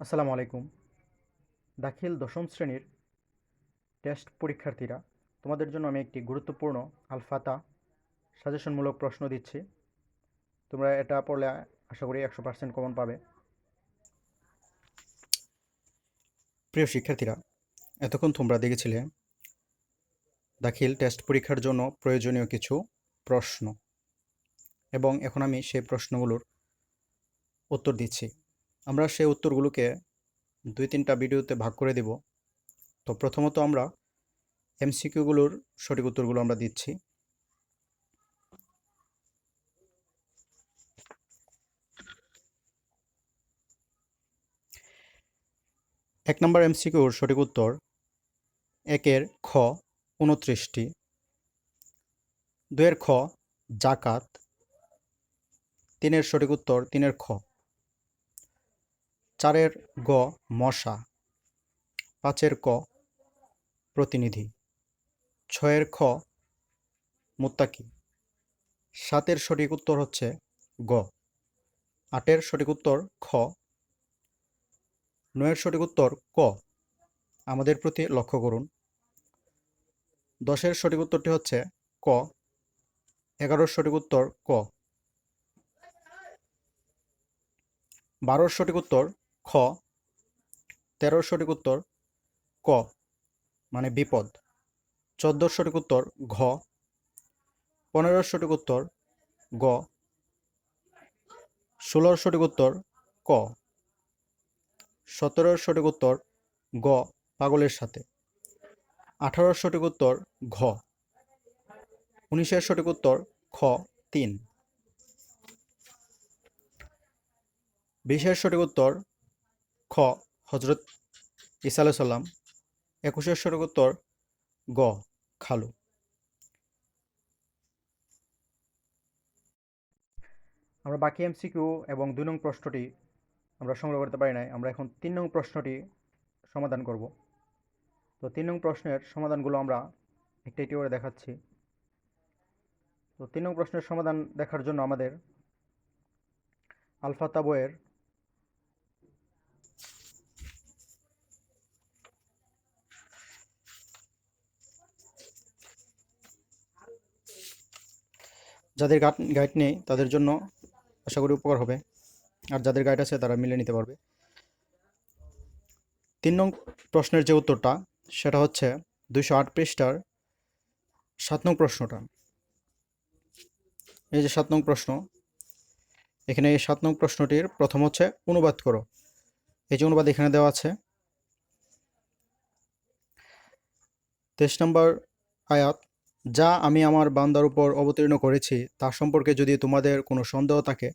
আসসালামু আলাইকুম। দাখিল দশম শ্রেণির টেস্ট পরীক্ষার্থীরা, তোমাদের জন্য আমি একটি গুরুত্বপূর্ণ আলফাতা সাজেশনমূলক প্রশ্ন দিচ্ছি। তোমরা এটা পড়লে আশা করি একশো পার্সেন্ট কমন পাবে। প্রিয় শিক্ষার্থীরা, এতক্ষণ তোমরা দেখেছিলে দাখিল টেস্ট পরীক্ষার জন্য প্রয়োজনীয় কিছু প্রশ্ন। এবং এখন আমি সেই প্রশ্নগুলোর উত্তর দিচ্ছি। আমরা সেই উত্তরগুলোকে দুই তিনটা ভিডিওতে ভাগ করে দেব। তো প্রথমত আমরা এমসিকিউগুলোর সঠিক উত্তরগুলো আমরা দিচ্ছি। এক নম্বর এমসিকিউর সঠিক উত্তর একের খ উনত্রিশটি। দুয়ের খ জাকাত। তিনের সঠিক উত্তর তিনের খ। চারের গ, মশা। পাঁচের ক, প্রতিনিধি। ছয়ের খ, মুত্তাকি। সাতের সঠিক উত্তর হচ্ছে গ। আটের সঠিক উত্তর খ। নয়ের সঠিক উত্তর ক। আমাদের প্রতি লক্ষ্য করুন। দশের সঠিক উত্তরটি হচ্ছে ক। এগারোর সঠিক উত্তর ক। বারোর সঠিক উত্তর খ, তেরোর সঠিক উত্তর ক মানে বিপদ। চোদ্দোর সঠিক উত্তর ঘ, পনেরোর সঠিক উত্তর গ, ষোলোর সঠিক উত্তর ক, সতেরোর সঠিক উত্তর গ, পাগলের সাথে। আঠারোর সঠিক উত্তর ঘ, উনিশের সঠিক উত্তর খ, তিন। বিশের সঠিক উত্তর খ হজরত ইসা সাল্লাম একুশের গ, খালু। আমরা বাকি এমসিকিউ এবং দুই নং প্রশ্নটি আমরা সংগ্রহ করতে পারি নাই, আমরা এখন তিন নং প্রশ্নটি সমাধান করব। তো তিন নং প্রশ্নের সমাধানগুলো আমরা একটি একটি করে দেখাচ্ছি। তো তিন নং প্রশ্নের সমাধান দেখার জন্য আমাদের আলফাতা বইয়ের যাদের গাইড নেই, তাদের জন্য আশা করি উপকার হবে। আর যাদের গাইড আছে, তারা মিলে নিতে পারবে। তিন নং প্রশ্নের যে উত্তরটা, সেটা হচ্ছে দুইশো আট পৃষ্ঠার সাত নং প্রশ্নটা। এই যে সাত নং প্রশ্ন, এখানে এই সাত নং প্রশ্নটির প্রথম হচ্ছে, অনুবাদ করো। এই যে অনুবাদ এখানে দেওয়া আছে। তেইশ নম্বর আয়াত যা আমি আমার বান্দার উপর অবতীর্ণ করেছি, তা সম্পর্কে যদি তোমাদের কোনো সন্দেহ থাকে,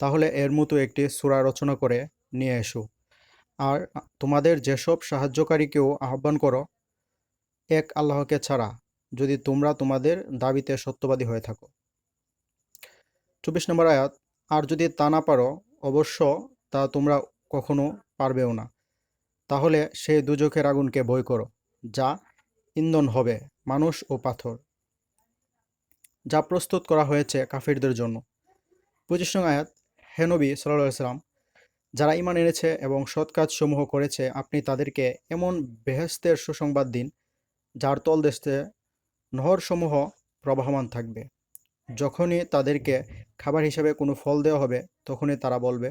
তাহলে এর মতো একটি সূরা রচনা করে নিয়ে এসো। আর তোমাদের যেসব সাহায্যকারীকেও আহ্বান করো, এক আল্লাহকে ছাড়া, যদি তোমরা তোমাদের দাবিতে সত্যবাদী হয়ে থাকো। চব্বিশ নম্বর আয়াত, আর যদি তা না পারো, অবশ্য তা তোমরা কখনো পারবেও না। তাহলে সেই দুজখের আগুনকে বই করো, যা ইন্ধন হবে। মানুষ ও পাথর, যা প্রস্তুত করা হয়েছে কাফিরদের জন্য। পঁচিশ নং আয়াত হেনবি সাল্লাম যারা ইমান এনেছে এবং সৎ কাজসমূহ করেছে, আপনি তাদেরকে এমন বেহেস্তের সুসংবাদ দিন, যার তলদেশে নহরসমূহ প্রবাহমান থাকবে। যখনই তাদেরকে খাবার হিসাবে কোনো ফল দেওয়া হবে, তখনই তারা বলবে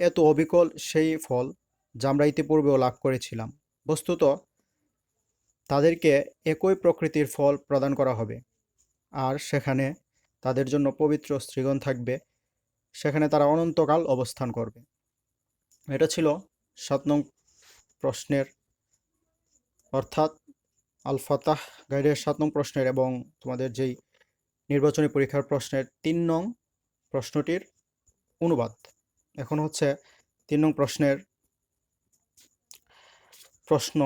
এত অবিকল সেই ফল, যা আমরা ইতিপূর্বেও লাভ করেছিলাম। বস্তুত তাদেরকে একই প্রকৃতির ফল প্রদান করা হবে। আর সেখানে তাদের জন্য পবিত্র স্ত্রীগণ থাকবে। সেখানে তারা অনন্তকাল অবস্থান করবে। এটা ছিল সাত নং প্রশ্নের, অর্থাৎ আলফাতাহ গাইডের সাত নং প্রশ্নের এবং তোমাদের যেই নির্বাচনী পরীক্ষার প্রশ্নের তিন নং প্রশ্নটির অনুবাদ। এখন হচ্ছে তিন নং প্রশ্নের প্রশ্ন।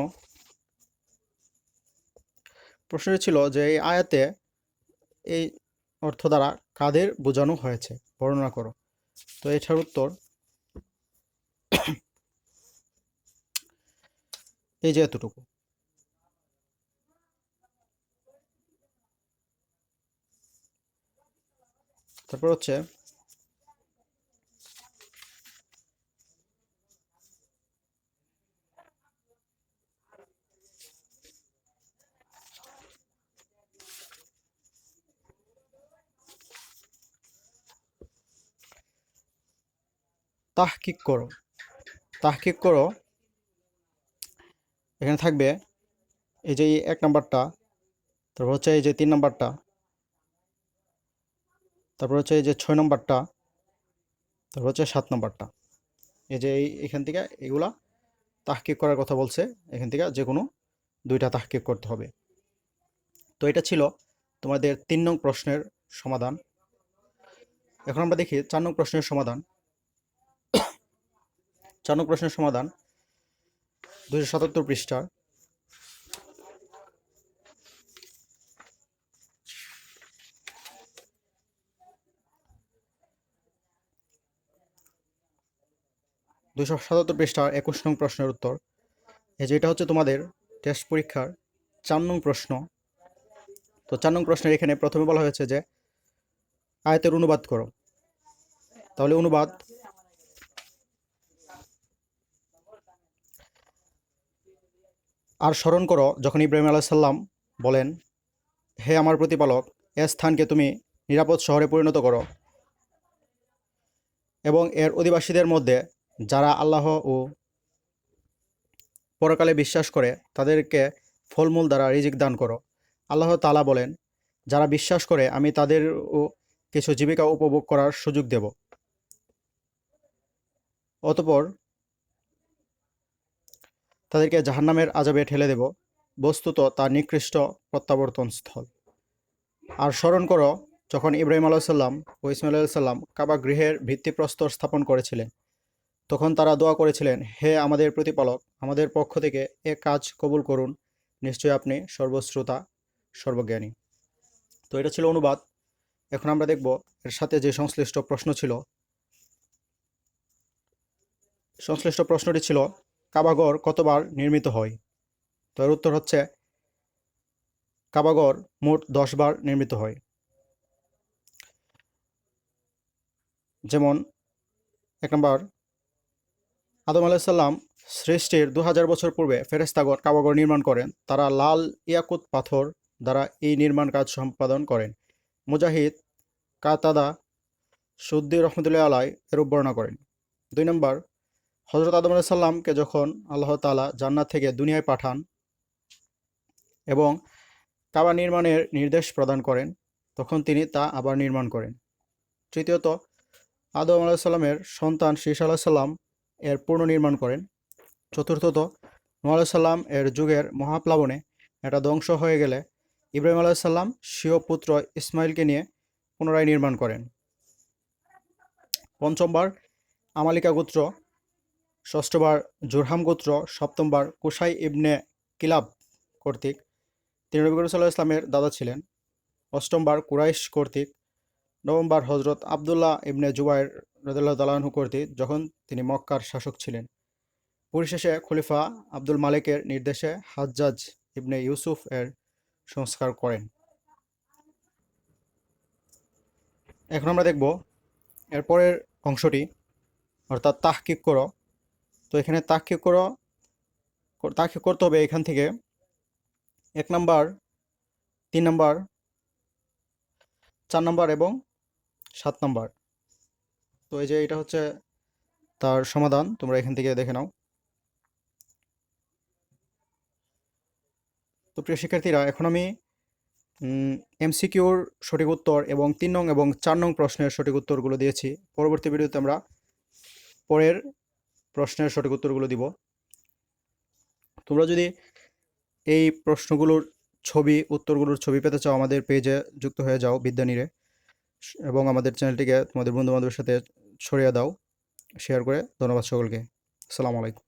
প্রশ্নটি ছিল যে এই আয়াতে এই অর্থ দ্বারা কাদের বোঝানো হয়েছে? বর্ণনা করো। তো এটার উত্তর এই যে এতটুকু। তারপর হচ্ছে তাহকিক করো। তাহকিক করো। এখানে থাকবে এই যে এক নাম্বারটা, তারপর হচ্ছে এই যে তিন নাম্বারটা, তারপর হচ্ছে এই যে ছয় নম্বরটা, তারপর হচ্ছে সাত নম্বরটা। এই যে এই এখান থেকে এগুলা তাহকিক করার কথা বলছে, এখান থেকে যে কোনো দুইটা তাহকিক করতে হবে। তো এটা ছিল তোমাদের তিন নং প্রশ্নের সমাধান। এখন আমরা দেখি চার নং প্রশ্নের সমাধান। চার প্রশ্নের সমাধান। দুশো সাতাত্তর পৃষ্ঠার দুশো সাতাত্তর পৃষ্ঠার একুশ নং প্রশ্নের উত্তর। এই যে এটা হচ্ছে তোমাদের টেস্ট পরীক্ষার চার নং প্রশ্ন। তো চার নং প্রশ্নের এখানে প্রথমে বলা হয়েছে যে আয়তের অনুবাদ করো। তাহলে অনুবাদ আর স্মরণ করো, যখন ইব্রাহিম আলাইসাল্লাম বলেন, হে আমার প্রতিপালক, এ স্থানকে তুমি নিরাপদ শহরে পরিণত করো। এবং এর অধিবাসীদের মধ্যে যারা আল্লাহ ও পরকালে বিশ্বাস করে, তাদেরকে ফলমূল দ্বারা রিজিক দান করো। আল্লাহ তালা বলেন, যারা বিশ্বাস করে, আমি তাদেরও কিছু জীবিকা উপভোগ করার সুযোগ দেব। অতপর তাদেরকে জাহান্নামের আজাবে ঠেলে দেব। বস্তুত তা নিকৃষ্ট প্রত্যাবর্তন স্থল আর স্মরণ করো, যখন ইব্রাহিম আলাইসাল্লাম ও ইসমাইল আলাইসাল্লাম কাবা গৃহের ভিত্তিপ্রস্তর স্থাপন করেছিলেন, তখন তারা দোয়া করেছিলেন, হে আমাদের প্রতিপালক, আমাদের পক্ষ থেকে এ কাজ কবুল করুন। নিশ্চয়ই আপনি সর্বশ্রোতা, সর্বজ্ঞানী। তো এটা ছিল অনুবাদ। এখন আমরা দেখব এর সাথে যে সংশ্লিষ্ট প্রশ্ন ছিল। সংশ্লিষ্ট প্রশ্নটি ছিল কাবাগর কতবার নির্মিত হয়? তো এর উত্তর হচ্ছে, কাবাগর মোট দশ বার নির্মিত হয়। যেমন, এক নম্বর, আদম আলাইসাল্লাম সৃষ্টির দু হাজার বছর পূর্বে ফেরেস্তাগর কাবাগর নির্মাণ করেন। তারা লাল ইয়াকুত পাথর দ্বারা এই নির্মাণ কাজ সম্পাদন করেন। মুজাহিদ কাতাদা সুদ্দি রহমতুল্লাহ আলাই এরূপ বর্ণনা করেন। দুই নম্বর হজরত আদম আলাইসাল্লামকে যখন আল্লাহ তালা জান্নাত থেকে দুনিয়ায় পাঠান এবং কাবা নির্মাণের নির্দেশ প্রদান করেন, তখন তিনি তা আবার নির্মাণ করেন। তৃতীয়ত, আদম আলাহিসাল্লামের সন্তান শীষ আলাহিসাল্লাম এর পুনর্নির্মাণ করেন। চতুর্থত আলাইসাল্লাম এর যুগের মহাপ্লাবনে এটা ধ্বংস হয়ে গেলে ইব্রাহিম আলাইসাল্লাম স্বীয় পুত্র ইসমাইলকে নিয়ে পুনরায় নির্মাণ করেন। পঞ্চমবার আমালিকা গোত্র ষষ্ঠবার জুরহাম গোত্র, সপ্তমবার কুসাই ইবনে কিলাব কর্তৃক তিনি নবী করিম সাল্লাহ ইসলামের দাদা ছিলেন। অষ্টমবার কুরাইশ কর্তৃক নবমবার হজরত আবদুল্লাহ ইবনে জুবাইর রদুল্লাহ তালাহু কর্তৃক যখন তিনি মক্কার শাসক ছিলেন। পরিশেষে খলিফা আব্দুল মালিকের নির্দেশে হাজ্জাজ ইবনে ইউসুফ এর সংস্কার করেন। এখন আমরা দেখব এরপরের অংশটি, অর্থাৎ তাহকিক করো। তো এখানে তাহকিক করো তাহকিক করতে হবে এখান থেকে। এক নাম্বার, তিন নাম্বার, চার নাম্বার এবং সাত নাম্বার। তো এই যে এটা হচ্ছে তার সমাধান, তোমরা এখান থেকে দেখে নাও। তো প্রিয় শিক্ষার্থীরা, এখন আমি এমসিকিউর সঠিক উত্তর এবং তিন নং এবং চার নং প্রশ্নের সঠিক উত্তরগুলো দিয়েছি। পরবর্তী ভিডিওতে আমরা পরের প্রশ্নের সঠিক উত্তরগুলো দিব। তোমরা যদি এই প্রশ্নগুলোর ছবি, উত্তরগুলোর ছবি পেতে চাও, আমাদের পেজে যুক্ত হয়ে যাও বিদ্যানীরে এবং আমাদের চ্যানেলটিকে তোমাদের বন্ধুবান্ধবের সাথে ছড়িয়ে দাও শেয়ার করে। ধন্যবাদ সকলকে। আসসালামু আলাইকুম।